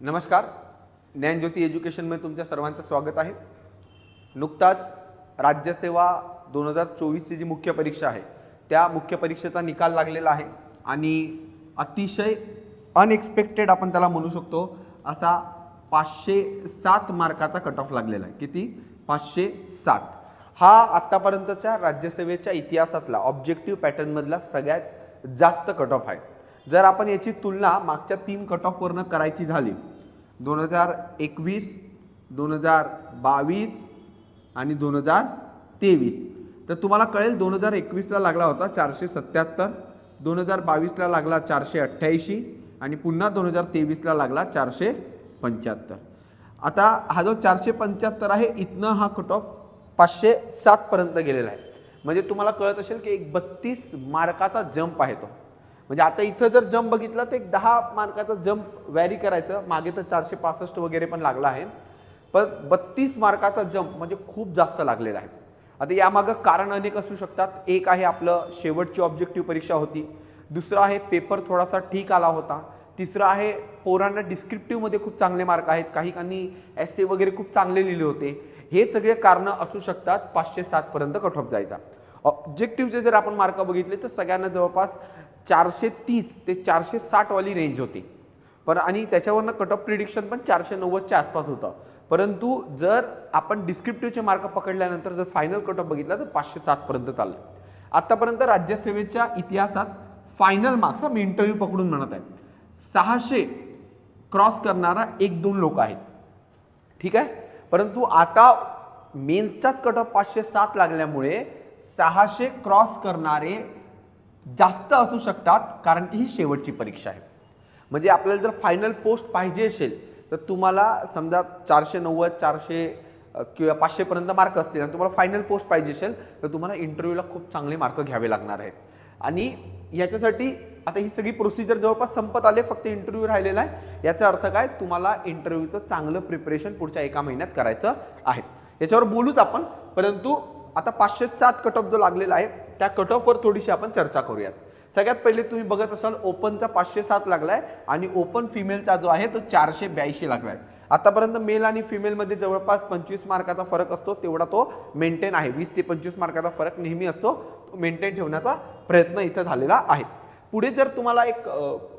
नमस्कार. ज्ञानज्योती एज्युकेशनमध्ये तुमच्या सर्वांचं स्वागत आहे. नुकताच राज्यसेवा दोन हजार चोवीसची जी मुख्य परीक्षा आहे त्या मुख्य परीक्षेचा निकाल लागलेला आहे आणि अतिशय अनएक्सपेक्टेड आपण त्याला म्हणू शकतो असा पाचशे सात मार्काचा कट ऑफ लागलेला आहे. किती? पाचशे सात. हा आत्तापर्यंतच्या राज्यसेवेच्या इतिहासातला ऑब्जेक्टिव्ह पॅटर्नमधला सगळ्यात जास्त कट ऑफ आहे. जर आपण याची तुलना मागच्या तीन कट ऑफवरनं करायची झाली दोन हजार एकवीस दोन हजार बावीस आणि दोन हजार तेवीस तर तुम्हाला कळेल दोन हजार एकवीसला लागला होता चारशे सत्याहत्तर दोन हजार बावीसला लागला चारशे अठ्ठ्याऐंशी आणि पुन्हा दोन हजार तेवीसला लागला चारशे पंच्याहत्तर. आता हा जो चारशे पंच्याहत्तर आहे इथनं हा कट ऑफ पाचशे सातपर्यंत गेलेला आहे. म्हणजे तुम्हाला कळत असेल की एक बत्तीस मार्काचा जंप आहे तो. म्हणजे आता इथं जर जंप बघितला तर एक दहा मार्काचा जंप व्हॅरी करायचं. मागे तर चारशे पासष्ट वगैरे पण लागला आहे. पण बत्तीस मार्काचा जंप म्हणजे खूप जास्त लागलेला आहे. आता यामागं कारण अनेक असू शकतात. एक आहे आपलं शेवटची ऑब्जेक्टिव्ह परीक्षा होती. दुसरं आहे पेपर थोडासा ठीक आला होता. तिसरं आहे पोरांना डिस्क्रिप्टिव्हमध्ये खूप चांगले मार्क आहेत. काही काहींनी एस ए वगैरे खूप चांगले लिहिले होते. हे सगळे कारणं असू शकतात. पाचशे सातपर्यंत कट ऑफ जायचा. ऑब्जेक्टिव्हचे जर आपण मार्क बघितले तर सगळ्यांना जवळपास चारशे तीस ते चारशे साठवाली रेंज होती. पण आणि त्याच्यावरनं कट ऑफ प्रिडिक्शन पण चारशे नव्वदच्या आसपास होतं. परंतु जर आपण डिस्क्रिप्टिव्हचे मार्क पकडल्यानंतर जर फायनल कट ऑफ बघितला तर पाचशे सातपर्यंत चाललं आत्तापर्यंत राज्यसेवेच्या इतिहासात फायनल मार्क्स मी इंटरव्ह्यू पकडून म्हणत आहे. सहाशे क्रॉस करणारा एक दोन लोक आहेत. ठीक आहे? परंतु आता मेन्सच्याच कट ऑफ पाचशे सात लागल्यामुळे सहाशे क्रॉस करणारे जास्त असू शकतात कारण की ही शेवटची परीक्षा आहे. म्हणजे आपल्याला जर फायनल पोस्ट पाहिजे असेल तर तुम्हाला समजा चारशे नव्वद चारशे किंवा पाचशेपर्यंत मार्क असतील आणि तुम्हाला फायनल पोस्ट पाहिजे असेल तर तुम्हाला इंटरव्ह्यूला खूप चांगले मार्क घ्यावे लागणार आहेत. आणि याच्यासाठी आता ही सगळी प्रोसिजर जवळपास संपत आले फक्त इंटरव्ह्यू राहिलेला आहे. याचा अर्थ काय? तुम्हाला इंटरव्ह्यूचं चांगलं प्रिपरेशन पुढच्या एका महिन्यात करायचं आहे. याच्यावर बोलूच आपण परंतु आता पाचशे सात कट ऑफ जो लागलेला आहे त्या कट ऑफवर थोडीशी आपण चर्चा करूयात. सगळ्यात पहिले तुम्ही बघत असाल ओपनचा पाचशे सात लागलाय आणि ओपन फिमेलचा जो आहे तो चारशे ब्याऐंशी लागलाय. आतापर्यंत मेल आणि फिमेलमध्ये जवळपास पंचवीस मार्काचा फरक असतो तेवढा तो मेंटेन आहे. वीस ते पंचवीस मार्काचा फरक नेहमी असतो तो मेंटेन ठेवण्याचा प्रयत्न इथं झालेला आहे. पुढे जर तुम्हाला एक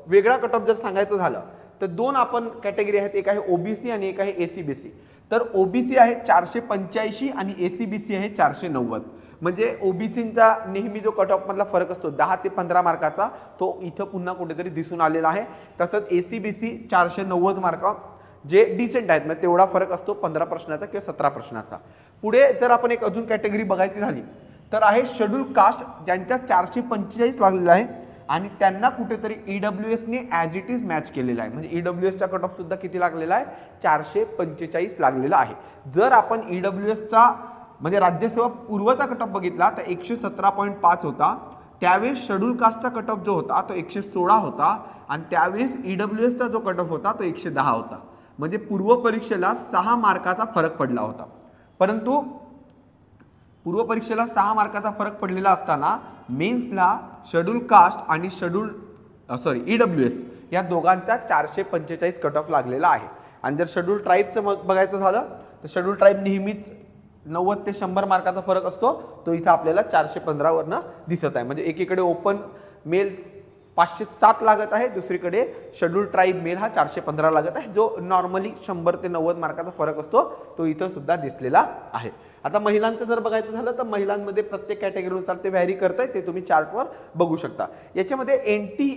वेगळा कट ऑफ जर सांगायचं झालं तर दोन आपण कॅटेगरी आहेत एक आहे ओबीसी आणि एक आहे एसीबीसी बी सी तर ओबीसी आहे चारशे पंच्याऐंशी आणि एसीबीसी बी सी आहे चारशे नव्वद. म्हणजे ओबीसींचा नेहमी जो कट ऑफमधला फरक असतो दहा ते पंधरा मार्काचा तो इथं पुन्हा कुठेतरी दिसून आलेला आहे. तसंच ए सी बी सी चारशे नव्वद मार्क जे डिसेंट आहेत म्हणजे तेवढा फरक असतो पंधरा प्रश्नाचा किंवा सतरा प्रश्नाचा. पुढे जर आपण एक अजून कॅटेगरी बघायची झाली तर आहे शेड्यूल कास्ट ज्यांच्या चारशे पंचेचाळीस लागलेला आहे आणि त्यांना कुठेतरी ई डब्ल्यू एसने ॲज इट इज मॅच केलेला आहे. म्हणजे ई डब्ल्यू एसचा कट ऑफ सुद्धा किती लागलेला आहे? चारशे पंचेचाळीस लागलेला आहे. जर आपण ई डब्ल्यू एसचा म्हणजे राज्यसेवा पूर्वचा कटऑफ बघितला तर एकशे सतरा पॉईंट पाच होता. त्यावेळेस शेड्यूल कास्टचा कटऑफ जो होता तो एकशे सोळा होता. आणि त्यावेळेस ई डब्ल्यू एसचा जो कटऑफ होता तो एकशे दहा होता. म्हणजे पूर्व परीक्षेला सहा मार्काचा फरक पडला होता. परंतु पूर्व परीक्षेला सहा मार्काचा फरक पडलेला असताना मेन्सला शेड्यूल कास्ट आणि schedule sorry E W S या दोघांचा चारशे पंचेचाळीस कट ऑफ लागलेला आहे. आणि जर शेड्यूल ट्राईबचं मग बघायचं झालं तर शेड्यूल ट्राईब नेहमीच नव्वद ते शंभर मार्काचा फरक असतो तो इथं आपल्याला चारशे पंधरावरनं दिसत आहे. म्हणजे एकीकडे ओपन मेल पाचशे सात लागत आहे दुसरीकडे शेड्यूल ट्राईब मेल हा चारशे पंधरा लागत आहे जो नॉर्मली शंभर ते नव्वद मार्काचा फरक असतो तो इथं सुद्धा दिसलेला आहे. आता महिलांचं जर बघायचं झालं तर महिलांमध्ये प्रत्येक कॅटेगरीनुसार ते व्हॅरी करत आहे ते तुम्ही चार्टवर बघू शकता. याच्यामध्ये एन टी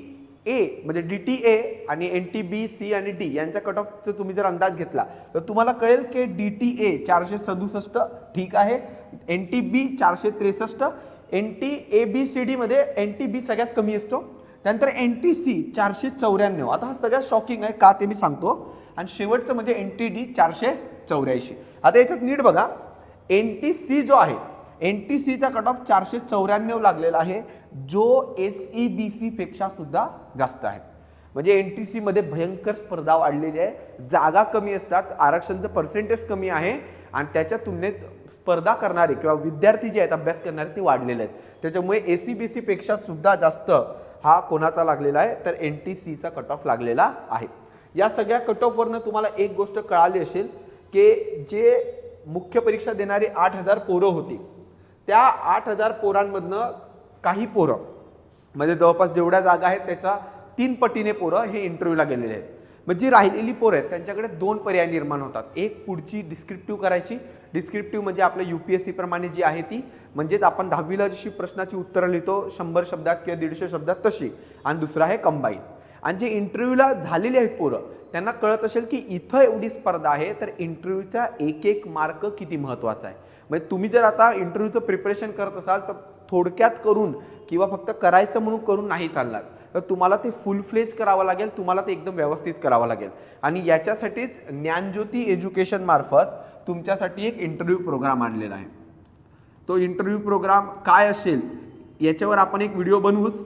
ए म्हणजे डी टी ए आणि एन टी बी सी आणि डी यांच्या कट ऑफचा तुम्ही जर अंदाज घेतला तर तुम्हाला कळेल की डी टी ए चारशे सदुसष्ट ठीक आहे एन टी बी चारशे त्रेसष्ट N T A B C डीमध्ये एन टी बी सगळ्यात कमी असतो. त्यानंतर एन टी सी चारशे चौऱ्याण्णव. आता हा सगळ्यात शॉकिंग आहे का ते मी सांगतो. आणि शेवटचं म्हणजे एन टी डी चारशे चौऱ्याऐंशी. आता याच्यात नीट बघा एन टी सी जो आहे एन टी सीचा कट ऑफ चारशे चौऱ्याण्णव लागलेला आहे. जो एस ई बी सीपेक्षा सुद्धा जास्त आहे. म्हणजे एन टी सीमध्ये भयंकर स्पर्धा वाढलेली आहे. जागा कमी असतात आरक्षणचं पर्सेंटेज कमी आहे आणि त्याच्या तुलनेत स्पर्धा करणारे किंवा विद्यार्थी जे आहेत अभ्यास करणारे ते वाढलेले आहेत. त्याच्यामुळे ए सी बी सीपेक्षा सुद्धा जास्त हा कोणाचा लागलेला आहे? तर एन टी सीचा कट ऑफ लागलेला आहे. या सगळ्या कट ऑफवरनं तुम्हाला एक गोष्ट कळाली असेल की जे मुख्य परीक्षा देणारी आठ हजार पोरं होती त्या आठ हजार पोरांमधनं काही पोरं म्हणजे जवळपास जेवढ्या जागा आहेत त्याच्या तीन पटीने पोरं हे इंटरव्ह्यूला गेलेले आहेत. मग जी राहिलेली पोरं आहेत त्यांच्याकडे दोन पर्याय निर्माण होतात. एक पुढची डिस्क्रिप्टिव्ह करायची. डिस्क्रिप्टिव्ह म्हणजे आपल्या यू पी एस सीप्रमाणे जी आहे ती म्हणजेच आपण दहावीला जशी प्रश्नाची उत्तरं लिहितो शंभर शब्दात किंवा दीडशे शब्दात तशी. आणि दुसरा आहे कंबाईन आणि जे इंटरव्ह्यूला झालेले आहेत पोरं त्यांना कळत असेल की इथं एवढी स्पर्धा आहे तर इंटरव्ह्यूचा एक एक मार्क किती महत्त्वाचा आहे. म्हणजे तुम्ही जर आता इंटरव्ह्यूचं प्रिपरेशन करत असाल तर थोडक्यात करून किंवा फक्त करायचं म्हणून करून नाही चालणार. तर तुम्हाला ते फुल फ्लेज करावं लागेल तुम्हाला ते एकदम व्यवस्थित करावं लागेल. आणि याच्यासाठीच ज्ञानज्योती एज्युकेशन मार्फत तुमच्यासाठी एक इंटरव्ह्यू प्रोग्राम आणलेला आहे. तो इंटरव्ह्यू प्रोग्राम काय असेल याच्यावर आपण एक व्हिडिओ बनवूच.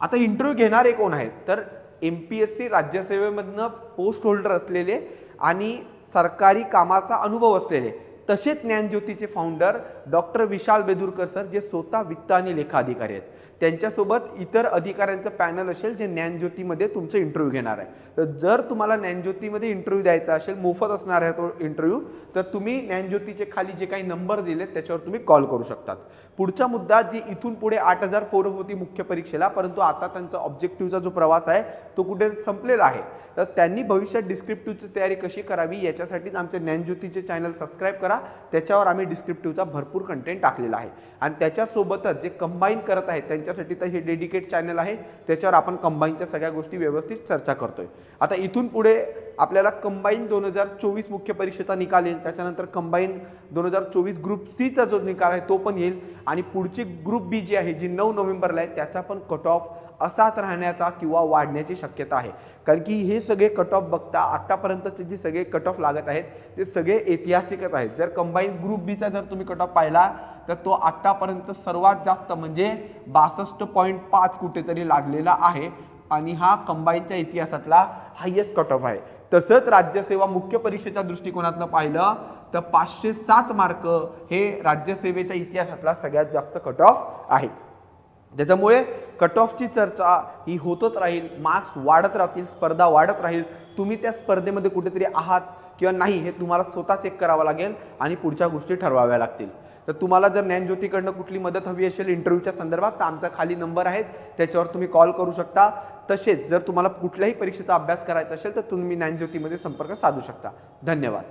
आता इंटरव्ह्यू घेणारे कोण आहेत? तर एम पी एस सी राज्यसेवेमधनं पोस्ट होल्डर असलेले आणि सरकारी कामाचा अनुभव असलेले. तसेच ज्ञानज्योतीचे founder doctor Vishal Bedurkar sir जे स्वतः वित्त आणि लेखा अधिकारी आहेत. त्यांच्यासोबत इतर अधिकाऱ्यांचं पॅनल असेल जे ज्ञानज्योतीमध्ये तुमचं इंटरव्ह्यू घेणार आहे. तर जर तुम्हाला ज्ञानज्योतीमध्ये इंटरव्ह्यू द्यायचा असेल मोफत असणार आहे तो इंटरव्ह्यू तर तुम्ही ज्ञानज्योतीचे खाली जे काही नंबर दिलेत त्याच्यावर तुम्ही कॉल करू शकतात. पुढचा मुद्दा जी इथून पुढे आठ हजार पोरं होती मुख्य परीक्षेला परंतु आता त्यांचा ऑब्जेक्टिव्हचा जो प्रवास आहे तो कुठे संपलेला आहे. तर त्यांनी भविष्यात डिस्क्रिप्टिव्हची तयारी कशी करावी याच्यासाठीच आमच्या ज्ञानज्योतीचे चॅनल सबस्क्राईब करा. त्याच्यावर आम्ही डिस्क्रिप्टिव्हचा भरपूर कंटेंट टाकलेला आहे. आणि त्याच्यासोबतच जे कंबाईन करत आहेत त्यांच्यासाठी तर हे डेडिकेट चॅनल आहे. त्याच्यावर आपण कंबाईनच्या सगळ्या गोष्टी व्यवस्थित चर्चा करतोय. आता इथून पुढे आपल्याला कंबाईन दोन हजार चोवीस मुख्य परीक्षेचा निकाल येईल. त्याच्यानंतर कंबाईन दोन हजार चोवीस ग्रुप सीचा जो निकाल आहे तो पण येईल. आणि पुढची ग्रुप बी जी आहे जी नऊ नोव्हेंबरला आहे त्याचा पण कट ऑफ असाच राहण्याचा किंवा वाढण्याची शक्यता आहे. कारण की हे सगळे कट ऑफ बघता आत्तापर्यंतचे जे सगळे कट ऑफ लागत आहेत ते सगळे ऐतिहासिकच आहेत. जर कंबाईन ग्रुप बीचा जर तुम्ही कट ऑफ पाहिला तर तो आत्तापर्यंत सर्वात जास्त म्हणजे बासष्ट पॉईंट पाच कुठेतरी लागलेला आहे. आणि हा कंबाईनच्या इतिहासातला हायेस्ट कट ऑफ आहे. तसंच राज्यसेवा मुख्य परीक्षेच्या दृष्टिकोनातनं पाहिलं तर पाचशे सात मार्क हे राज्यसेवेच्या इतिहासातला सगळ्यात जास्त कट ऑफ आहे. त्याच्यामुळे कट ऑफची चर्चा ही होतच राहील मार्क्स वाढत राहतील स्पर्धा वाढत राहील. तुम्ही त्या स्पर्धेमध्ये कुठेतरी आहात किंवा नाही हे तुम्हाला स्वतः चेक करावं लागेल आणि पुढच्या गोष्टी ठरवाव्या लागतील. तर तुम्हाला जर ज्ञानज्योतीकडनं कुठली मदत हवी असेल इंटरव्ह्यूच्या संदर्भात तर आमचा खाली नंबर आहेत. त्याच्यावर तुम्ही कॉल करू शकता. तसेच जर तुम्हाला कुठल्याही परीक्षेचा अभ्यास करायचा असेल तर तुम्ही ज्ञानज्योतीमध्ये संपर्क साधू शकता. धन्यवाद.